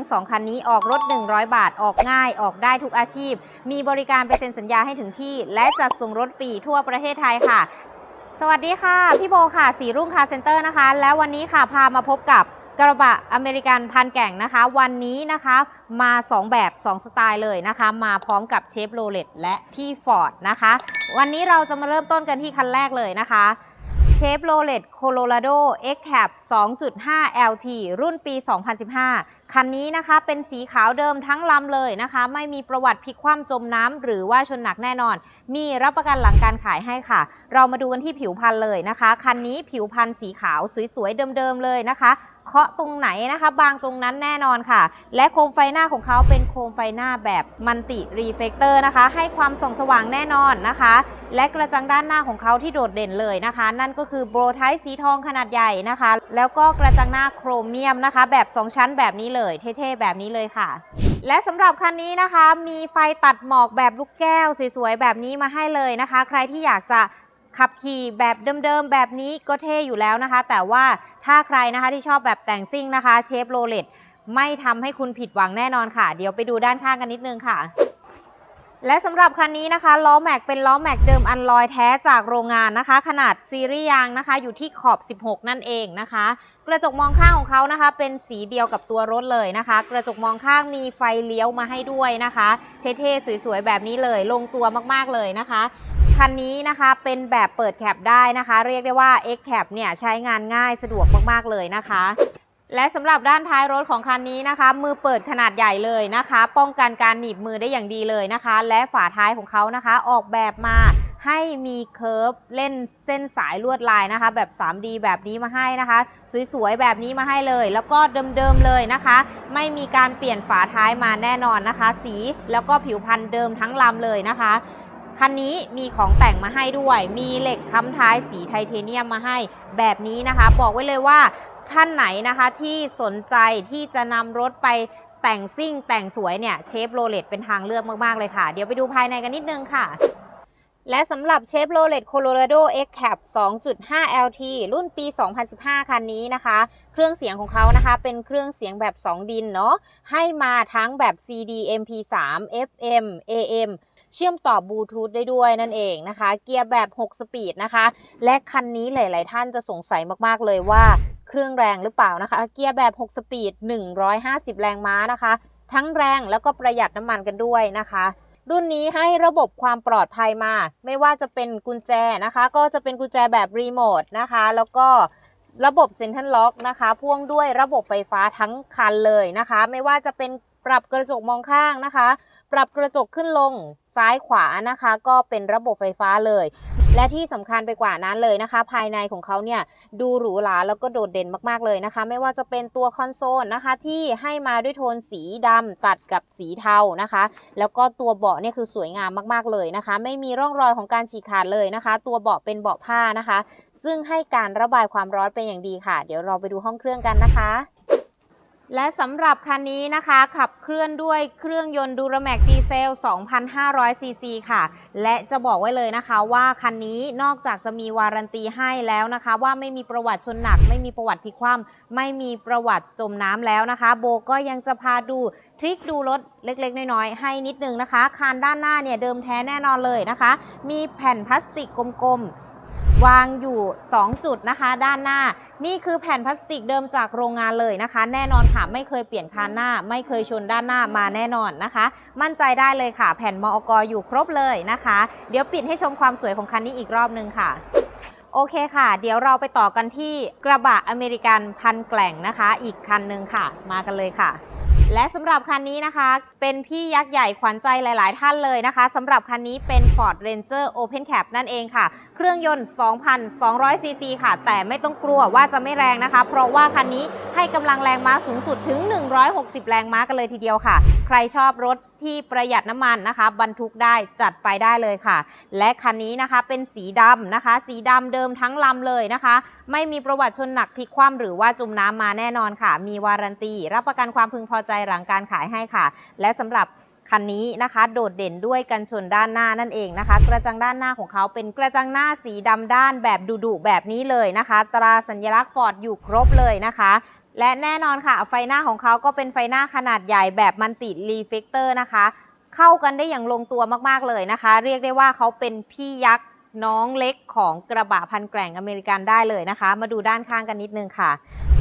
ทั้ง 2 คันนี้ออกรถ 100 บาทออกง่าย ออกได้ทุกอาชีพ มีบริการไปเซ็นสัญญาให้ถึงที่ และจัดส่งรถฟรีทั่วประเทศไทยค่ะ สวัสดีค่ะ พี่โบค่ะ สีรุ่งคาร์เซ็นเตอร์นะคะ แล้ววันนี้ค่ะพามาพบกับกระบะอเมริกันพันแก่งนะคะ วันนี้นะคะมา 2 แบบ 2 สไตล์เลยนะคะ มาพร้อมกับเชฟโรเลตและพี่ฟอร์ดนะคะ วันนี้เราจะมาเริ่มต้นกันที่คันแรกเลยนะคะ เชฟโรเลตโคโลราโด X c a p 2.5 LT รุ่นปี 2015 คันนี้นะคะเป็นสีขาวเดิมทั้งลำเลยนะคะ ไม่มีประวัติพลิกคว่ำจมน้ำหรือว่าชนหนักแน่นอน มีรับประกันหลังการขายให้ค่ะ เรามาดูกันที่ผิวพันธุ์เลยนะคะ คันนี้ผิวพันธุ์สีขาวสวยๆ เดิมๆเลยนะคะ เคาะตรงไหนนะคะ บางตรงนั้นแน่นอนค่ะ และโคมไฟหน้าของเขาเป็นโคมไฟหน้าแบบมันติรีเฟกเตอร์นะคะ ให้ความส่องสว่างแน่นอนนะคะ และกระจังด้านหน้าของเขาที่โดดเด่นเลยนะคะ นั่นก็คือโบรไทสีทองขนาดใหญ่นะคะ แล้วก็กระจังหน้าโครเมียมนะคะ แบบ 2 ชั้นแบบนี้เลย เท่ๆ แบบนี้เลยค่ะ และสำหรับคันนี้นะคะ มีไฟตัดหมอกแบบลูกแก้วสวยๆแบบนี้มาให้เลยนะคะ ใครที่อยากจะ ขับขี่แบบเดิมๆ แบบนี้ก็เท่อยู่แล้วนะคะ แต่ว่าถ้าใครนะคะที่ชอบแบบแต่งซิ่งนะคะเชฟโรเลตไม่ทำให้คุณผิดหวังแน่นอนค่ะ เดี๋ยวไปดูด้านข้างกันนิดนึงค่ะและสำหรับคันนี้นะคะล้อแม็กเป็นล้อแม็กเดิมอันลอยแท้จากโรงงานนะคะ ขนาดซีรีส์ยางนะคะอยู่ที่ขอบ 16 นั่นเองนะคะ กระจกมองข้างของเขานะคะ เป็นสีเดียวกับตัวรถเลยนะคะ กระจกมองข้างมีไฟเลี้ยวมาให้ด้วยนะคะ เท่ๆสวยๆแบบนี้เลย ลงตัวมากๆเลยนะคะ คันนี้นะคะเป็นแบบเปิดแคปได้นะคะ เรียกได้ว่า X Cap เนี่ยใช้งานง่ายสะดวกมากๆเลยนะคะและสำหรับด้านท้ายรถของคันนี้นะคะ มือเปิดขนาดใหญ่เลยนะคะ ป้องกันการหนีบมือได้อย่างดีเลยนะคะ และฝาท้ายของเขานะคะ ออกแบบมาให้มีเคิร์ฟเล่นเส้นสายลวดลายนะคะ แบบ 3D แบบนี้มาให้นะคะ สวยๆแบบนี้มาให้เลย แล้วก็เดิมๆเลยนะคะ ไม่มีการเปลี่ยนฝาท้ายมาแน่นอนนะคะ สีแล้วก็ผิวพันธุ์เดิมทั้งลำเลยนะคะ คันนี้มีของแต่งมาให้ด้วย มีเหล็กค้ำท้ายสีไทเทเนียมมาให้แบบนี้นะคะ บอกไว้เลยว่าท่านไหนนะคะที่สนใจที่จะนำรถไปแต่งซิ่งแต่งสวยเนี่ยเชฟโรเลตเป็นทางเลือกมาก ๆ เลยค่ะ เดี๋ยวไปดูภายในกันนิดนึงค่ะ และสำหรับเชฟโรเลตโคโลราโด X Cap 2.5 LT รุ่นปี 2015 คันนี้นะคะ เครื่องเสียงของเขานะคะ เป็นเครื่องเสียงแบบ 2 ดินเนาะให้มาทั้งแบบ CD MP3 FM AM เชื่อมต่อบลูทูธได้ด้วยนั่นเองนะคะ เกียร์แบบ 6 สปีดนะคะ และคันนี้หลาย ๆ ท่านจะสงสัยมาก ๆ เลยว่าเครื่องแรงหรือเปล่านะคะ เกียร์แบบ 6 สปีด 150 แรงม้านะคะ ทั้งแรงแล้วก็ประหยัดน้ำมันกันด้วยนะคะรุ่นนี้ให้ระบบความปลอดภัยมา ไม่ว่าจะเป็นกุญแจนะคะ ก็จะเป็นกุญแจแบบรีโมทนะคะ แล้วก็ระบบเซ็นทรัลล็อกนะคะ พ่วงด้วยระบบไฟฟ้าทั้งคันเลยนะคะ ไม่ว่าจะเป็นปรับกระจกมองข้างนะคะ ปรับกระจกขึ้นลง ซ้ายขวานะคะ ก็เป็นระบบไฟฟ้าเลย และที่สำคัญไปกว่านั้นเลยนะคะ ภายในของเขาเนี่ยดูหรูหราแล้วก็โดดเด่นมากๆเลยนะคะ ไม่ว่าจะเป็นตัวคอนโซลนะคะ ที่ให้มาด้วยโทนสีดำตัดกับสีเทานะคะ แล้วก็ตัวเบาะเนี่ยคือสวยงามมากๆเลยนะคะ ไม่มีร่องรอยของการฉีกขาดเลยนะคะ ตัวเบาะเป็นเบาะผ้านะคะ ซึ่งให้การระบายความร้อนเป็นอย่างดีค่ะ เดี๋ยวเราไปดูห้องเครื่องกันนะคะ และสำหรับคันนี้นะคะขับเคลื่อนด้วยเครื่องยนต์ดูราแม็กดีเซล 2,500 ซีซีค่ะ และจะบอกไว้เลยนะคะว่าคันนี้นอกจากจะมีวารันตีให้แล้วนะคะ ว่าไม่มีประวัติชนหนัก ไม่มีประวัติพลิกคว่ำไม่มีประวัติจมน้ำแล้วนะคะ โบก็ยังจะพาดูทริคดูรถเล็กๆ น้อยๆ ให้นิดนึงนะคะ คานด้านหน้าเนี่ยเดิมแท้แน่นอนเลยนะคะ มีแผ่นพลาสติกกลมๆ วางอยู่ 2 จุดนะคะ ด้านหน้า นี่คือแผ่นพลาสติกเดิมจากโรงงานเลยนะคะ แน่นอนค่ะ ไม่เคยเปลี่ยนคานหน้า ไม่เคยชนด้านหน้ามาแน่นอนนะคะ มั่นใจได้เลยค่ะ แผ่นมอกอยู่ครบเลยนะคะ เดี๋ยวปิดให้ชมความสวยของคันนี้อีกรอบนึงค่ะโอเคค่ะ เดี๋ยวเราไปต่อกันที่กระบะอเมริกันพันแกล่งนะคะ อีกคันหนึ่งค่ะ มากันเลยค่ะ และสำหรับคันนี้นะคะ เป็นพี่ยักษ์ใหญ่ขวัญใจหลาย ๆ ท่านเลยนะคะสำหรับคันนี้เป็น Ford Ranger Open Cap นั่นเองค่ะ เครื่องยนต์ 2,200 ซีซีค่ะ แต่ไม่ต้องกลัวว่าจะไม่แรงนะคะ เพราะว่าคันนี้ให้กำลังแรงม้าสูงสุดถึง 160 แรงม้ากันเลยทีเดียวค่ะ ใครชอบรถ ที่ประหยัดน้ำมันนะคะ บรรทุกได้จัดไปได้เลยค่ะ และคันนี้นะคะเป็นสีดำนะคะ สีดำเดิมทั้งลำเลยนะคะ ไม่มีประวัติชนหนักพลิกคว่ำหรือว่าจมน้ำมาแน่นอนค่ะ มีวารันตี รับประกันความพึงพอใจหลังการขายให้ค่ะ และสำหรับ คันนี้นะคะ โดดเด่นด้วยกันชนด้านหน้านั่นเองนะคะ กระจังด้านหน้าของเขาเป็นกระจังหน้าสีดำด้านแบบดุๆแบบนี้เลยนะคะ ตราสัญลักษณ์ฟอร์ดอยู่ครบเลยนะคะและแน่นอนค่ะ ไฟหน้าของเขาก็เป็นไฟหน้าขนาดใหญ่แบบมันติรีเฟกเตอร์นะคะ เข้ากันได้อย่างลงตัวมากๆเลยนะคะ เรียกได้ว่าเขาเป็นพี่ยักษ์ น้องเล็กของกระบะพันแกร่งอเมริกันได้เลยนะคะ มาดูด้านข้างกันนิดนึงค่ะ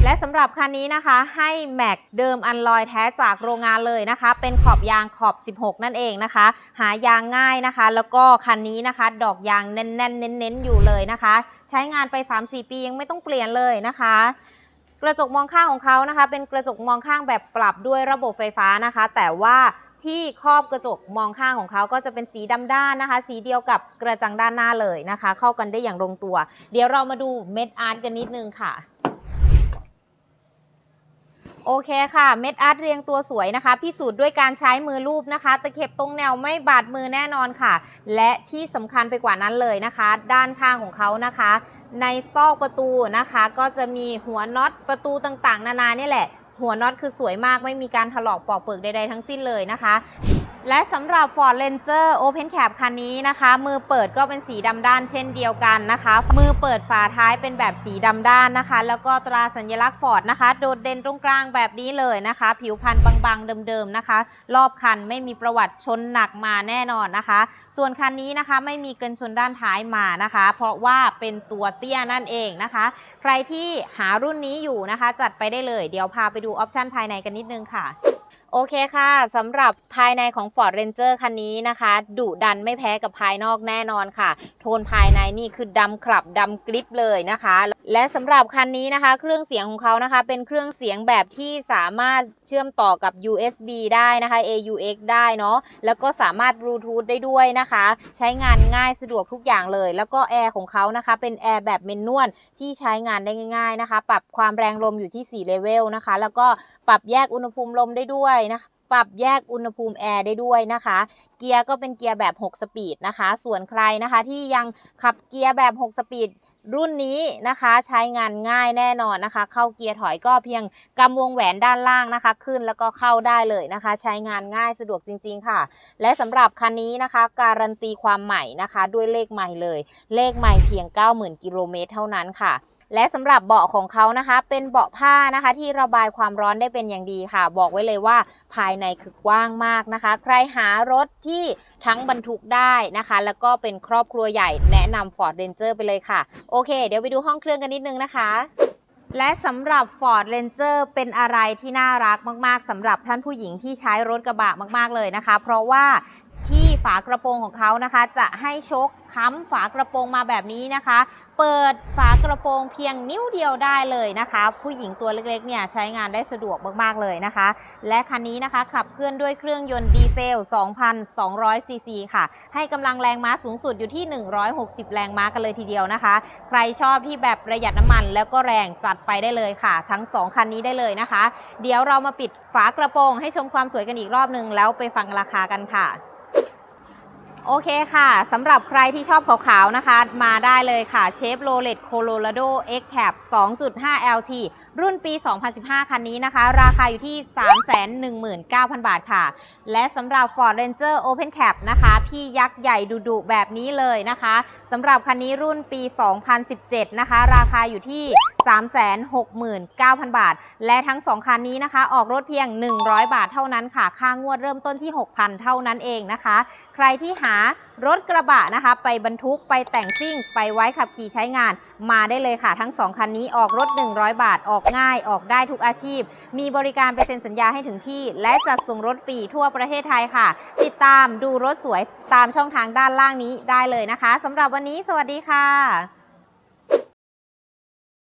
และสำหรับคันนี้นะคะ ให้แม็กเดิมอันลอยแท้จากโรงงานเลยนะคะ เป็นขอบยางขอบ 16 นั่นเองนะคะ หายางง่ายนะคะ แล้วก็คันนี้นะคะ ดอกยางแน่นๆเน้นๆอยู่เลยนะคะ ใช้งานไป 3-4 ปียังไม่ต้องเปลี่ยนเลยนะคะกระจกมองข้างของเขานะคะ เป็นกระจกมองข้างแบบปรับด้วยระบบไฟฟ้านะคะ แต่ว่า ที่ครอบกระจกมองข้างของเขาก็จะเป็นสีดำด้านนะคะ สีเดียวกับกระจังด้านหน้าเลยนะคะ เข้ากันได้อย่างลงตัว เดี๋ยวเรามาดูเม็ดอาร์ตกันนิดนึงค่ะโอเคค่ะ เม็ดอาร์ตเรียงตัวสวยนะคะ พิสูจน์ด้วยการใช้มือลูบนะคะ ตะเข็บตรงแนวไม่บาดมือแน่นอนค่ะ และที่สำคัญไปกว่านั้นเลยนะคะ ด้านข้างของเขานะคะ ในซอกประตูนะคะ ก็จะมีหัวน็อตประตูต่างๆ นานาเนี่ยแหละ หัวน็อตคือสวยมากไม่มีการถลอกปอกเปลือกใดๆทั้งสิ้นเลยนะคะ และสำหรับ Ford Ranger Open Cab คันนี้นะคะ มือเปิดก็เป็นสีดำด้านเช่นเดียวกันนะคะ มือเปิดฝาท้ายเป็นแบบสีดำด้านนะคะ แล้วก็ตราสัญลักษณ์ Ford นะคะ โดดเด่นตรงกลางแบบนี้เลยนะคะ ผิวพันธุ์บางๆเดิมๆนะคะ รอบคันไม่มีประวัติชนหนักมาแน่นอนนะคะ ส่วนคันนี้นะคะไม่มีเกินชนด้านท้ายมานะคะ เพราะว่าเป็นตัวเตี้ยนั่นเองนะคะ ใครที่หารุ่นนี้อยู่นะคะ จัดไปได้เลยเดี๋ยวพาไปดููออปชันภายในกันนิดนึงค่ะ โอเคค่ะสำหรับภายในของ Ford Ranger คันนี้นะคะดุดันไม่แพ้กับภายนอกแน่นอนค่ะ โทนภายในนี่คือดำคลับดำกริบเลยนะคะ และสำหรับคันนี้นะคะ เครื่องเสียงของเขานะคะ เป็นเครื่องเสียงแบบที่สามารถเชื่อมต่อกับ USB ได้นะคะ AUX ได้เนาะแล้วก็สามารถบลูทูธได้ด้วยนะคะ ใช้งานง่ายสะดวกทุกอย่างเลย แล้วก็แอร์ของเขานะคะเป็นแอร์แบบเมนนวลที่ใช้งานได้ง่าย ๆนะคะ ปรับความแรงลมอยู่ที่4เลเวลนะคะ แล้วก็ปรับแยกอุณหภูมิลมได้ด้วยนะปรับแยกอุณหภูมิแอร์ได้ด้วยนะคะ เกียร์ก็เป็นเกียร์แบบ 6 สปีดนะคะ ส่วนใครนะคะที่ยังขับเกียร์แบบ 6 สปีดรุ่นนี้นะคะใช้งานง่ายแน่นอนนะคะ เข้าเกียร์ถอยก็เพียงกำวงแหวนด้านล่างนะคะ ขึ้นแล้วก็เข้าได้เลยนะคะ ใช้งานง่ายสะดวกจริง ๆ ค่ะ และสำหรับคันนี้นะคะ การันตีความใหม่นะคะ ด้วยเลขใหม่เลย เลขใหม่เพียง 90,000 กิโลเมตรเท่านั้นค่ะ และสำหรับเบาะของเขานะคะ เป็นเบาะผ้านะคะ ที่ระบายความร้อนได้เป็นอย่างดีค่ะ บอกไว้เลยว่าภายในคือกว้างมากนะคะ ใครหารถที่ทั้งบรรทุกได้นะคะ แล้วก็เป็นครอบครัวใหญ่แนะนำ Ford Ranger ไปเลยค่ะ โอเค เดี๋ยวไปดูห้องเครื่องกันนิดนึงนะคะและสำหรับ Ford Ranger เป็นอะไรที่น่ารักมาก ๆสำหรับท่านผู้หญิงที่ใช้รถกระบะมาก ๆ เลยนะคะ เพราะว่า ฝากระโปรงของเขานะคะ จะให้ชกค้ำฝากระโปรงมาแบบนี้นะคะ เปิดฝากระโปรงเพียงนิ้วเดียวได้เลยนะคะ ผู้หญิงตัวเล็กๆเนี่ยใช้งานได้สะดวกมากๆเลยนะคะ และคันนี้นะคะขับเคลื่อนด้วยเครื่องยนต์ดีเซล 2,200 ซีซีค่ะ ให้กำลังแรงม้าสูงสุดอยู่ที่ 160 แรงม้ากันเลยทีเดียวนะคะ ใครชอบที่แบบประหยัดน้ำมันแล้วก็แรงจัดไปได้เลยค่ะ ทั้ง 2 คันนี้ได้เลยนะคะ เดี๋ยวเรามาปิดฝากระโปรงให้ชมความสวยกันอีกรอบนึงแล้วไปฟังราคากันค่ะ โอเคค่ะ สำหรับใครที่ชอบขาวๆนะคะ มาได้เลยค่ะเชฟโรเลตโคโลราโด X Cab 2.5 LT รุ่นปี 2015 คันนี้นะคะ ราคาอยู่ที่ 319,000 บาทค่ะ และสำหรับ Ford Ranger Open Cab นะคะ พี่ยักษ์ใหญ่ดุๆแบบนี้เลยนะคะสำหรับคันนี้รุ่นปี 2017 นะคะ ราคาอยู่ที่ 369,000 บาท และทั้ง 2 คันนี้นะคะ ออกรถเพียง 100 บาทเท่านั้นค่ะ ค่างวดเริ่มต้นที่ 6,000 เท่านั้นเองนะคะ ใครที่หารถกระบะนะคะ ไปบรรทุกไปแต่งซิ่ง ไปไว้ขับขี่ใช้งาน มาได้เลยค่ะ ทั้ง 2 คันนี้ออกรถ 100 บาทออกง่ายออกได้ทุกอาชีพ มีบริการไปเซ็นสัญญาให้ถึงที่ และจัดส่งรถฟรีทั่วประเทศไทยค่ะ ติดตามดูรถสวยตามช่องทางด้านล่างนี้ได้เลยนะคะสำหรับวันนี้สวัสดีค่ะ